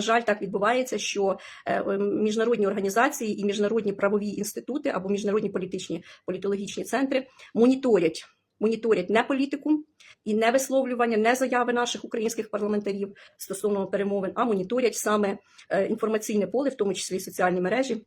Жаль, так відбувається, що е, міжнародні організації і міжнародні правові інститути або міжнародні політичні політологічні центри моніторять. Моніторять не політику і не висловлювання, не заяви наших українських парламентарів стосовно перемовин, а моніторять саме е, інформаційне поле, в тому числі і соціальні мережі,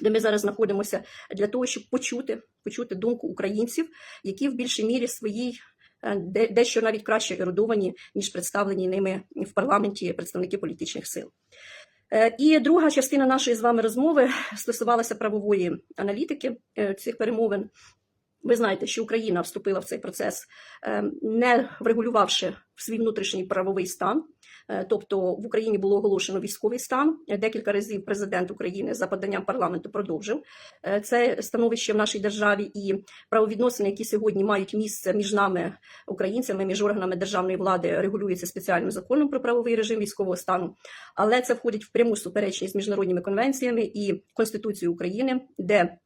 де ми зараз знаходимося для того, щоб почути, почути думку українців, які в більшій мірі своїй е, дещо навіть краще ерудовані, ніж представлені ними в парламенті представники політичних сил. Е, І друга частина нашої з вами розмови стосувалася правової аналітики е, цих перемовин. Ви знаєте, що Україна вступила в цей процес, е, не врегулювавши свій внутрішній правовий стан. Е, Тобто в Україні було оголошено військовий стан. Декілька разів президент України за поданням парламенту продовжив е, це становище в нашій державі і правовідносини, які сьогодні мають місце між нами, українцями, між органами державної влади, регулюються спеціальним законом про правовий режим військового стану. Але це входить в пряму суперечність з міжнародними конвенціями і Конституцією України, де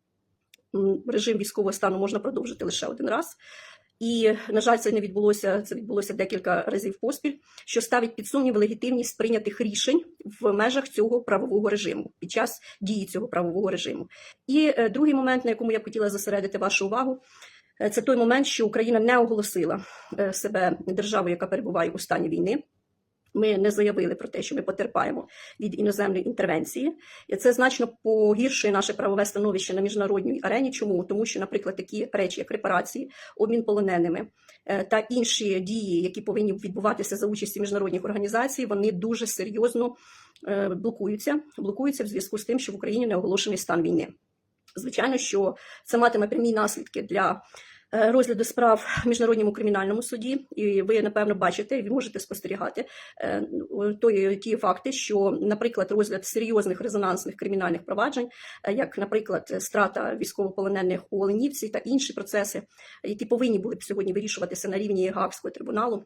режим військового стану можна продовжити лише один раз. І, на жаль, це не відбулося. Це відбулося декілька разів поспіль, що ставить під сумнів легітимність прийнятих рішень в межах цього правового режиму під час дії цього правового режиму. І е, другий момент, на якому я б хотіла зосередити вашу увагу, е, це той момент, що Україна не оголосила е, себе державою, яка перебуває у стані війни. Ми не заявили про те, що ми потерпаємо від іноземної інтервенції, і це значно погіршує наше правове становище на міжнародній арені. Чому тому, що, наприклад, такі речі, як репарації, обмін полоненими е, та інші дії, які повинні відбуватися за участі міжнародних організацій, вони дуже серйозно е, блокуються. Блокуються в зв'язку з тим, що в Україні не оголошений стан війни. Звичайно, що це матиме прямі наслідки для розгляду справ в міжнародному кримінальному суді, і ви напевно бачите, і можете спостерігати е, той, ті факти, що, наприклад, розгляд серйозних резонансних кримінальних проваджень, е, як, наприклад, страта військовополонених у Оленівці та інші процеси, які повинні були б сьогодні вирішуватися на рівні Гаагського трибуналу.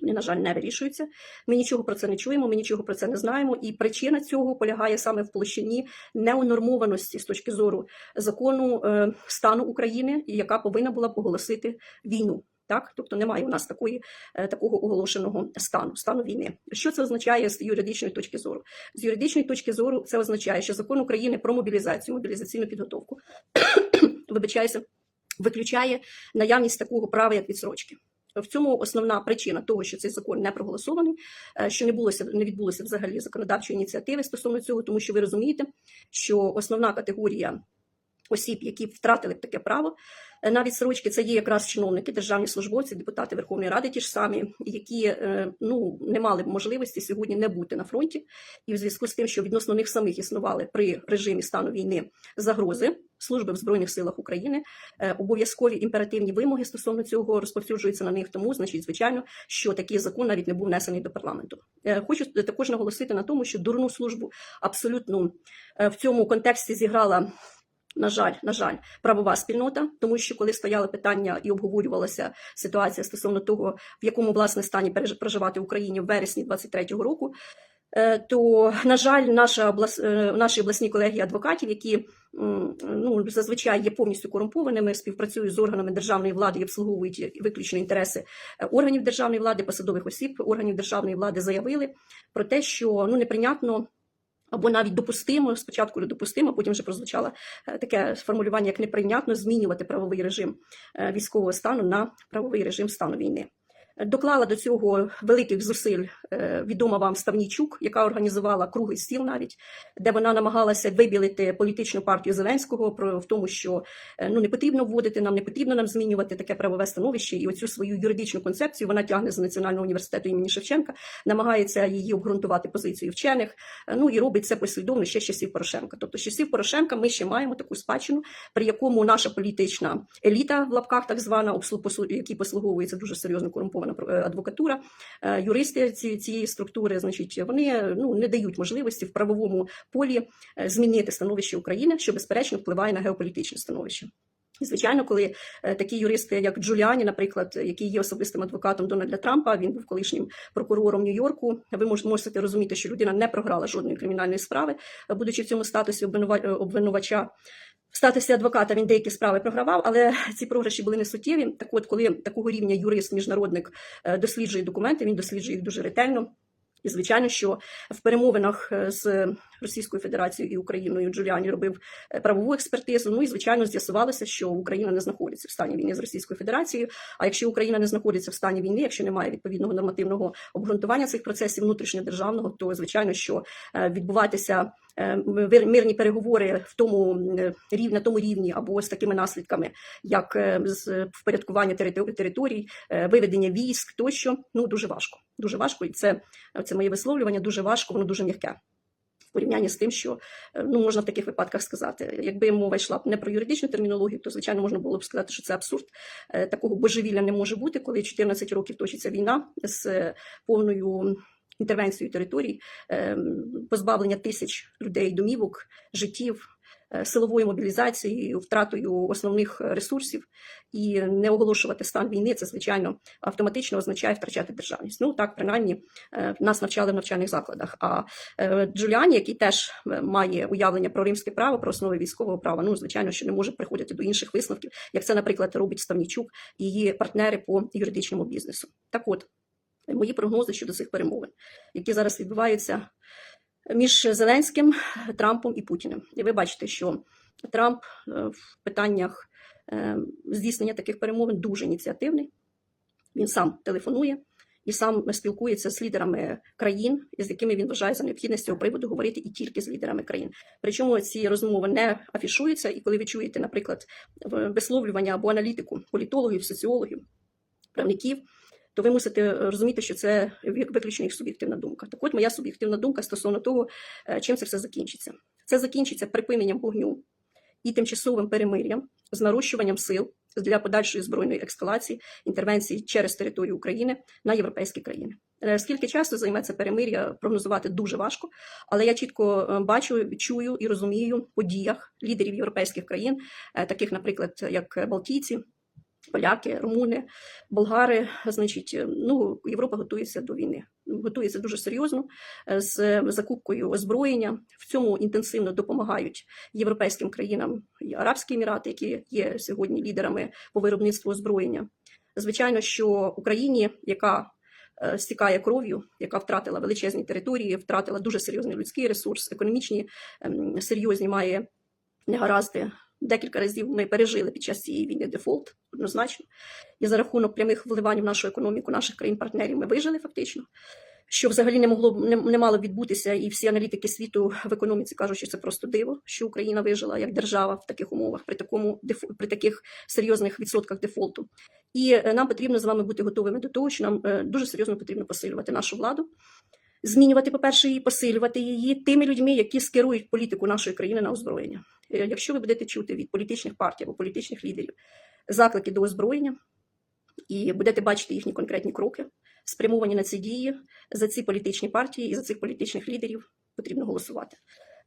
Вони, на жаль, не вирішуються. Ми нічого про це не чуємо, ми нічого про це не знаємо. І причина цього полягає саме в площині неунормованості з точки зору закону е, стану України, яка повинна була б оголосити війну. Так, тобто немає у нас такої е, такого оголошеного стану, стану війни. Що це означає з юридичної точки зору? З юридичної точки зору це означає, що закон України про мобілізацію, мобілізаційну підготовку вибачаюся, виключає наявність такого права, як відсрочки. В цьому основна причина того, що цей закон не проголосований, е, що не булося не відбулося взагалі законодавчої ініціативи стосовно цього, тому що ви розумієте, що основна категорія осіб, які втратили таке право е, на відсрочки, це є якраз чиновники, державні службовці, депутати Верховної Ради, ті ж самі, які е, ну не мали б можливості сьогодні не бути на фронті, і в зв'язку з тим, що відносно них самих існували при режимі стану війни загрози служби в збройних силах України, е, обов'язкові імперативні вимоги стосовно цього розповсюджуються на них. Тому, значить, звичайно, що такий закон навіть не був внесений до парламенту. Хочу також наголосити на тому, що дурну службу абсолютно в цьому контексті зіграла. На жаль, на жаль, правова спільнота, тому що коли стояли питання і обговорювалася ситуація стосовно того, в якому власне стані проживати в Україні в вересні 23-го року, е, то на жаль, наша облас... е, наші обласні колеги адвокатів, які ну зазвичай є повністю корумпованими, співпрацюють з органами державної влади і обслуговують виключно інтереси е, органів державної влади, посадових осіб органів державної влади, заявили про те, що ну неприйнятно. Або навіть допустимо, спочатку недопустимо, потім вже прозвучало е, таке формулювання, як неприйнятно змінювати правовий режим е, військового стану на правовий режим стану війни. Доклала до цього великих зусиль е, відома вам Ставнійчук, яка організувала круглий стіл навіть, де вона намагалася вибілити політичну партію Зеленського про в тому, що е, ну не потрібно вводити нам, не потрібно нам змінювати таке правове становище, і оцю свою юридичну концепцію вона тягне з Національного університету імені Шевченка, намагається її обґрунтувати позицію вчених. е, Ну і робить це послідовно ще з часів Порошенка. Тобто, з часів Порошенка ми ще маємо таку спадщину, при якому наша політична еліта в лапках, так звана, які послуговується дуже серйозно корумпована е, адвокатура, е, юристи ці- цієї структури, значить, вони ну не дають можливості в правовому полі е, змінити становище України, що безперечно впливає на геополітичне становище. І, звичайно, коли е, такі юристи, як Джуліані, наприклад, який є особистим адвокатом Дональда Трампа, він був колишнім прокурором Нью-Йорку. Ви мож- можете розуміти, що людина не програла жодної кримінальної справи, е, будучи в цьому статусі обвинува- е, обвинувача. В статусі адвоката він деякі справи програвав, але ці програші були не суттєві. Так от, коли такого рівня юрист, міжнародник е, досліджує документи, він досліджує їх дуже ретельно. І звичайно, що в перемовинах е, з Російською Федерацією і Україною Джуліані робив е, правову експертизу. Ну і звичайно з'ясувалося, що Україна не знаходиться в стані війни з Російською Федерацією. А якщо Україна не знаходиться в стані війни, якщо немає відповідного нормативного обґрунтування цих процесів внутрішньодержавного, то звичайно, що е, відбуватися е, мирні переговори в тому м, рів- на тому рівні або з такими наслідками, як впорядкування територ- територій, виведення військ тощо, ну дуже важко. Дуже важко, і це, це моє висловлювання. Дуже важко, воно дуже м'яке. В порівнянні з тим, що е, ну можна в таких випадках сказати, якби мова йшла не про юридичну термінологію, то звичайно можна було б сказати, що це абсурд. Е, Такого божевілля не може бути, коли 14 років точиться війна з е, повною інтервенцією територій, е, позбавлення тисяч людей, домівок, життів, силовою мобілізацією, втратою основних е, ресурсів, і не оголошувати стан війни, це звичайно автоматично означає втрачати державність. Ну так принаймні е, нас навчали в навчальних закладах. А е, Джуліані, який теж е, має уявлення про римське право, про основи військового права, ну звичайно, що не може приходити до інших висновків, як це, наприклад, робить Ставнічук і її партнери по юридичному бізнесу. Так от, мої прогнози щодо цих перемовин, які зараз відбуваються між Зеленським, Трампом і Путіним. І ви бачите, що Трамп е, в питаннях е, здійснення таких перемовин дуже ініціативний. Він сам телефонує і сам спілкується з лідерами країн, з якими він вважає за необхідність цього приводу говорити і тільки з лідерами країн. Причому ці розмови не афішуються, і коли ви чуєте, наприклад, висловлювання або аналітику політологів, соціологів, правників, то ви мусите розуміти, що це виключно їх суб'єктивна думка. Так от моя суб'єктивна думка стосовно того, е, чим це все закінчиться. Це закінчиться припиненням вогню і тимчасовим перемир'ям з нарощуванням сил для подальшої збройної ескалації інтервенції через територію України на європейські країни. Е, Скільки часу займе це перемир'я, прогнозувати дуже важко, але я чітко е, бачу, чую і розумію по діях лідерів європейських країн, е, таких, наприклад, як Балтійці, поляки, румуни, болгари. Значить, е, ну Європа готується до війни. Готується дуже серйозно е, з закупкою озброєння. В цьому інтенсивно допомагають європейським країнам і Арабські Емірати, які є сьогодні лідерами по виробництву озброєння. Звичайно, що Україні, яка е, стікає кров'ю, яка втратила величезні території, втратила дуже серйозний людський ресурс, економічні ем, серйозні має негаразди. Декілька разів ми пережили під час цієї війни дефолт однозначно. І за рахунок прямих вливань в нашу економіку наших країн-партнерів ми вижили фактично. Що взагалі не могло не, не мало відбутися, і всі аналітики світу в економіці кажуть, що це просто диво, що Україна вижила як держава в таких умовах, при такому при таких серйозних відсотках дефолту. І е, нам потрібно з вами бути готовими до того, що нам е, дуже серйозно потрібно посилювати нашу владу, змінювати, по-перше, її, посилювати її тими людьми, які скерують політику нашої країни на озброєння. Е, Якщо ви будете чути від політичних партій або політичних лідерів заклики до озброєння і будете бачити їхні конкретні кроки, спрямовані на ці дії, за ці політичні партії і за цих політичних лідерів потрібно голосувати.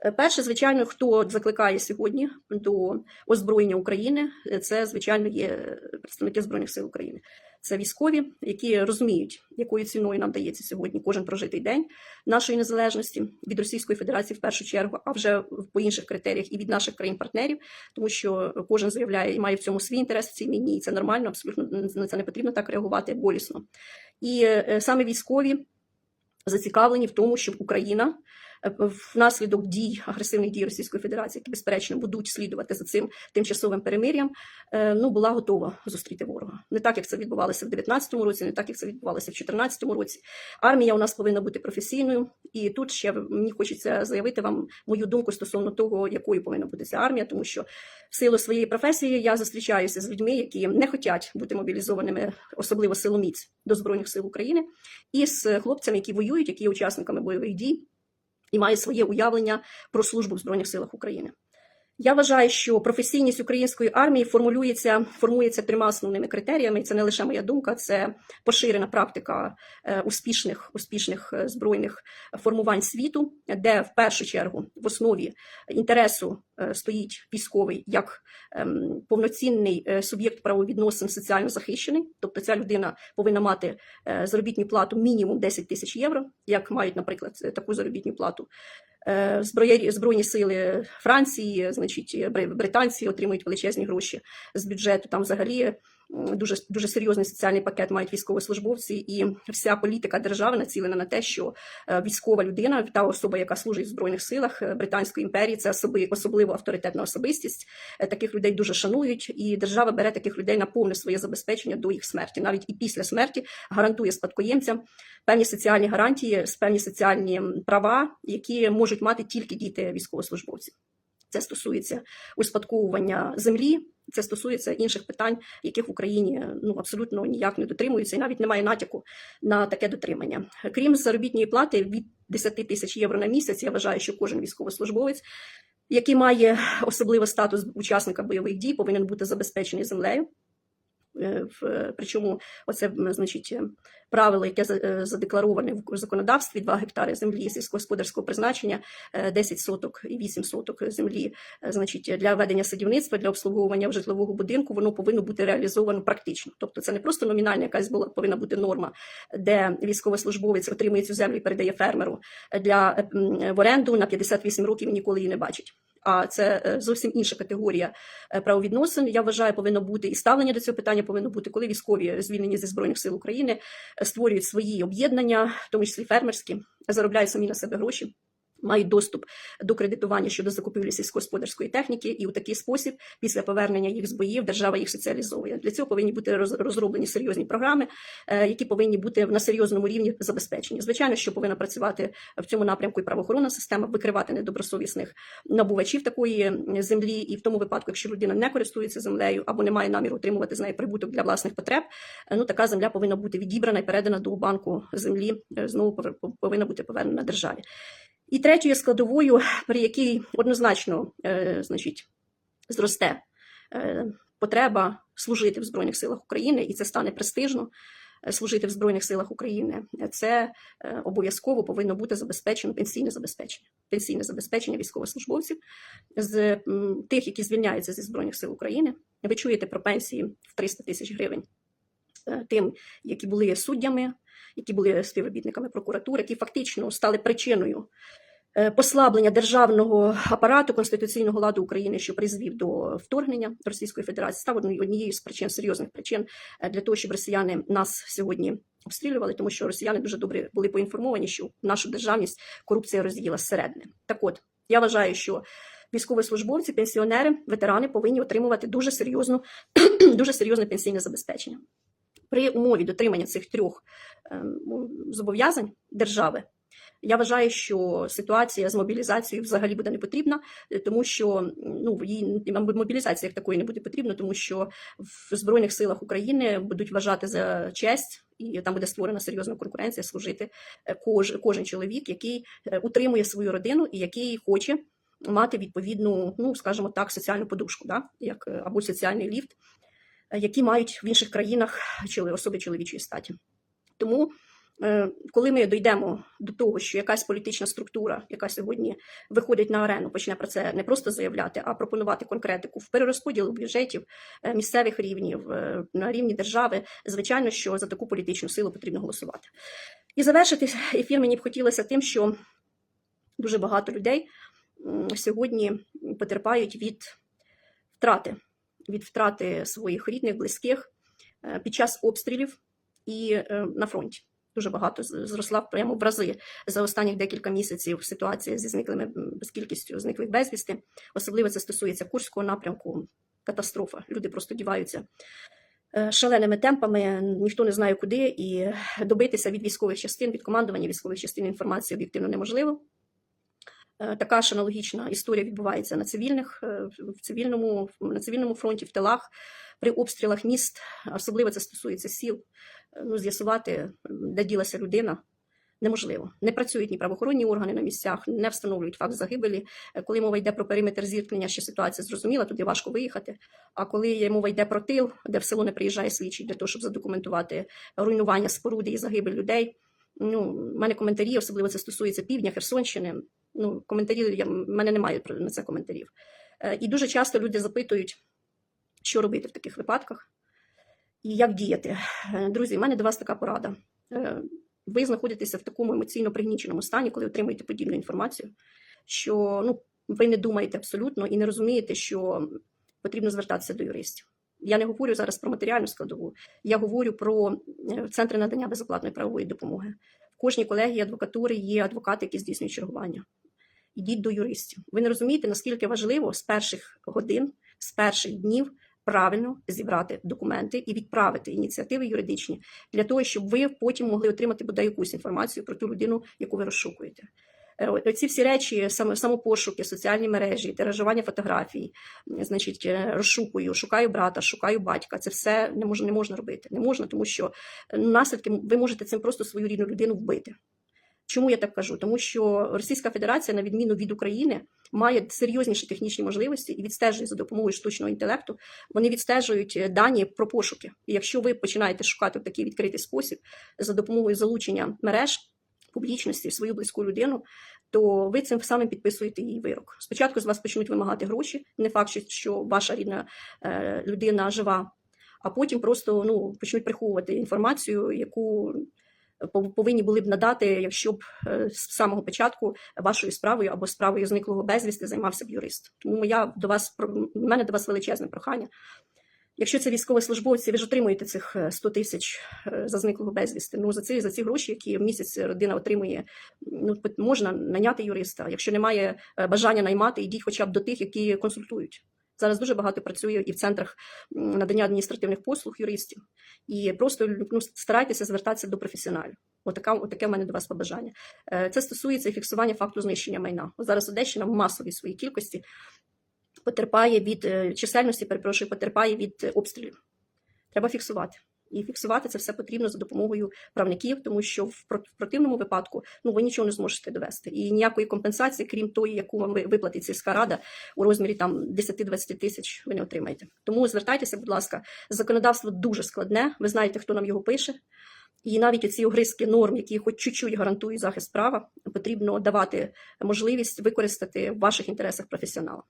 Е, Перше, звичайно, хто закликає сьогодні до озброєння України, е, це звичайно є представники збройних сил України. Це військові, які розуміють, якою ціною нам дається сьогодні кожен прожитий день нашої незалежності від Російської Федерації в першу чергу, а вже по інших критеріях і від наших країн-партнерів, тому що кожен заявляє і має в цьому свій інтерес в цій війні, і це нормально, абсолютно на це не потрібно так реагувати болісно. І е, саме військові зацікавлені в тому, щоб Україна внаслідок дій агресивних дій Російської Федерації, які безперечно будуть слідувати за цим тимчасовим перемир'ям, е, ну була готова зустріти ворога. Не так, як це відбувалося в 19-му році, не так, як це відбувалося в 14-му році. Армія у нас повинна бути професійною, і тут ще мені хочеться заявити вам мою думку стосовно того, якою повинна бути ця армія, тому що в силу своєї професії я зустрічаюся з людьми, які не хочуть бути мобілізованими, особливо силоміць до збройних сил України, і з хлопцями, які воюють, які є учасниками бойових дій і має своє уявлення про службу в збройних силах України. Я вважаю, що професійність української армії формулюється, формується трьома основними критеріями. Це не лише моя думка, це поширена практика е, успішних, успішних е, збройних формувань світу, де в першу чергу в основі інтересу е, стоїть військовий як ем, повноцінний суб'єкт правовідносин соціально захищений. Тобто ця людина повинна мати заробітну плату мінімум 10 тисяч євро, як мають, наприклад, таку заробітну плату збройні сили Франції, значить, Бри- британці отримують величезні гроші з бюджету. Там взагалі дуже дуже серйозний соціальний пакет мають військовослужбовці, і вся політика держави націлена на те, що е, військова людина, та особа, яка служить в збройних силах е, Британської імперії, це особи, особливо авторитетна особистість. Е, Таких людей дуже шанують, і держава бере таких людей на повне своє забезпечення до їх смерті, навіть і після смерті гарантує спадкоємцям певні соціальні гарантії, певні соціальні права, які можуть мати тільки діти військовослужбовців. Це стосується успадковування землі, це стосується інших питань, яких в Україні ну абсолютно ніяк не дотримуються, і навіть немає натяку на таке дотримання. Крім заробітної плати від 10 тисяч євро на місяць, я вважаю, що кожен військовослужбовець, який має особливий статус учасника бойових дій, повинен бути забезпечений землею. Е, в- Причому оце значить е, правило, яке е, задеклароване в законодавстві: 2 гектари землі сільськогосподарського призначення, е, 10 соток і 8 соток землі, значить, для ведення садівництва, для обслуговування житлового будинку, воно повинно бути реалізовано практично. Тобто, це не просто номінальна якась була повинна бути норма, де військовослужбовець отримує цю землю і передає фермеру для в оренду на 58 років і ніколи її не бачить. А це е, зовсім інша категорія е, правовідносин. Я вважаю, повинно бути і ставлення до цього питання повинно бути, коли військові звільнені зі збройних сил України е, створюють свої об'єднання, в тому числі фермерські, заробляють самі на себе гроші. Мають доступ до кредитування щодо закупівлі сільськогосподарської техніки, і у такий спосіб, після повернення їх з боїв, держава їх соціалізовує. Для цього повинні бути роз- розроблені серйозні програми, е, які повинні бути на серйозному рівні забезпечені. Звичайно, що повинна працювати в цьому напрямку і правоохоронна система, викривати недобросовісних набувачів такої землі, і в тому випадку, якщо людина не користується землею або не має наміру отримувати з неї прибуток для власних потреб, е, ну така земля повинна бути відібрана і передана до банку землі. е, Знову повинна бути повернена державі. І третьою складовою, при якій однозначно е, значить, зросте е, потреба служити в Збройних силах України, і це стане престижно. е, Служити в Збройних силах України це е, обов'язково повинно бути забезпечено пенсійне забезпечення, пенсійне забезпечення військовослужбовців з тих, які звільняються зі Збройних сил України. Ви чуєте про пенсії в 300 тисяч гривень е, тим, які були суддями, які були співробітниками прокуратури, які фактично стали причиною е, послаблення державного апарату конституційного ладу України, що призвів до вторгнення Російської Федерації, став однією- з причин серйозних причин е, для того, щоб росіяни нас сьогодні обстрілювали, тому що росіяни дуже добре були поінформовані, що нашу державність корупція розділа зсередини. Так от я вважаю, що військовослужбовці, пенсіонери, ветерани повинні отримувати дуже серйозну, дуже серйозне пенсійне забезпечення. При умові дотримання цих трьох ем, зобов'язань держави. Я вважаю, що ситуація з мобілізацією взагалі буде не потрібна, е, тому що ну мабуть, мобілізація як такої не буде потрібна, тому що в збройних силах України будуть вважати за честь, і там буде створена серйозна конкуренція служити е, кож, кожен чоловік, який е, утримує свою родину і який хоче мати відповідну, ну скажімо так, соціальну подушку, да? як е, або соціальний ліфт, е, які мають в інших країнах особи чоловічої статі. Тому, е, коли ми дійдемо до того, що якась політична структура, яка сьогодні виходить на арену, почне про це не просто заявляти, а пропонувати конкретику в перерозподілу бюджетів е, місцевих рівнів е, на рівні держави, звичайно, що за таку політичну силу потрібно голосувати. І завершити ефір мені б хотілося тим, що дуже багато людей сьогодні потерпають від втрати, від втрати своїх рідних, близьких е, під час обстрілів і е, на фронті. Дуже багато зросла прямо в рази за останніх декілька місяців ситуація зі зниклими з кількістю зниклих безвісти. Особливо це стосується Курського напрямку. Катастрофа. Люди просто діваються е, шаленими темпами, ніхто не знає куди, і добитися від військових частин, від командування військових частин інформації об'єктивно неможливо. Е, Така ж аналогічна історія відбувається на цивільних е, в цивільному на цивільному фронті, в тилах, при обстрілах міст. Особливо це стосується сіл. Е, Ну, з'ясувати, де ділася людина, неможливо. Не працюють ні правоохоронні органи на місцях, не встановлюють факт загибелі. Коли мова йде про периметр зіткнення, ще ситуація зрозуміла, туди важко виїхати. А коли мова йде про тил, де в село не приїжджає слідчий для того, щоб задокументувати руйнування споруди і загибель людей. Ну, в мене коментарі, особливо це стосується півдня, Херсонщини. Ну, коментарі я, в мене немає на це коментарів. Е, І дуже часто люди запитують, що робити в таких випадках і як діяти. Е, Друзі, в мене до вас така порада. Е, Ви знаходитеся в такому емоційно пригніченому стані, коли отримуєте подібну інформацію, що ну, ви не думаєте абсолютно і не розумієте, що потрібно звертатися до юристів. Я не говорю зараз про матеріальну складову, я говорю про центри надання безоплатної правової допомоги. Кожній колегії адвокатури є адвокати, які здійснюють чергування. Йдіть до юристів. Ви не розумієте, наскільки важливо з перших годин, з перших днів правильно зібрати документи і відправити ініціативи юридичні для того, щоб ви потім могли отримати бодай якусь інформацію про ту людину, яку ви розшукуєте. Е, от Ці всі речі, самопошуки, соціальні мережі, тиражування фотографій, значить, е, розшукую, шукаю брата, шукаю батька. Це все не можна, не можна робити. Не можна, тому що е, наслідки ви можете цим просто свою рідну людину вбити. Чому я так кажу? Тому що Російська Федерація, на відміну від України, має серйозніші технічні можливості і відстежує за допомогою штучного інтелекту. Вони відстежують дані про пошуки. І якщо ви починаєте шукати в такий відкритий спосіб за допомогою залучення мереж публічності свою близьку людину, то ви цим самим підписуєте її вирок. Спочатку з вас почнуть вимагати гроші, не факт, що- ваша рідна е, людина жива, а потім просто ну, почнуть приховувати інформацію, яку повинні були б надати, якщо б е, з самого початку вашою справою або справою зниклого безвісти займався б юрист. Тому моя до вас в мене до вас величезне прохання. Якщо це військовослужбовці, ви ж отримуєте цих е, 100 тисяч е, за зниклого безвісти. Ну за ці за ці гроші, які в місяць родина отримує, ну можна наняти юриста. Якщо немає е, бажання наймати, йдіть хоча б до тих, які консультують. Зараз дуже багато працює і в центрах надання адміністративних послуг юристів. І просто ну, старайтеся звертатися до професіоналів. Отака, отаке в мене до вас побажання. Е, Це стосується і фіксування факту знищення майна. Зараз Одещина в масовій своїй кількості потерпає від е, чисельності, перепрошую, потерпає від обстрілів. Треба фіксувати. І фіксувати це все потрібно за допомогою правників, тому що в противному випадку ну ви нічого не зможете довести. І ніякої компенсації, крім тої, яку вам виплатить сільська рада у розмірі там 10-20 тисяч, ви не отримаєте. Тому звертайтеся, будь ласка, законодавство дуже складне. Ви знаєте, хто нам його пише. І навіть оці огризки норм, які хоч чуть-чуть гарантують захист права, потрібно давати можливість використати в ваших інтересах професіонала.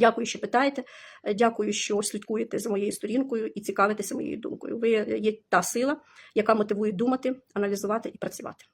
Дякую, що питаєте. Е, Дякую, що слідкуєте за моєю сторінкою і цікавитеся моєю думкою. Ви є та сила, яка мотивує думати, аналізувати і працювати.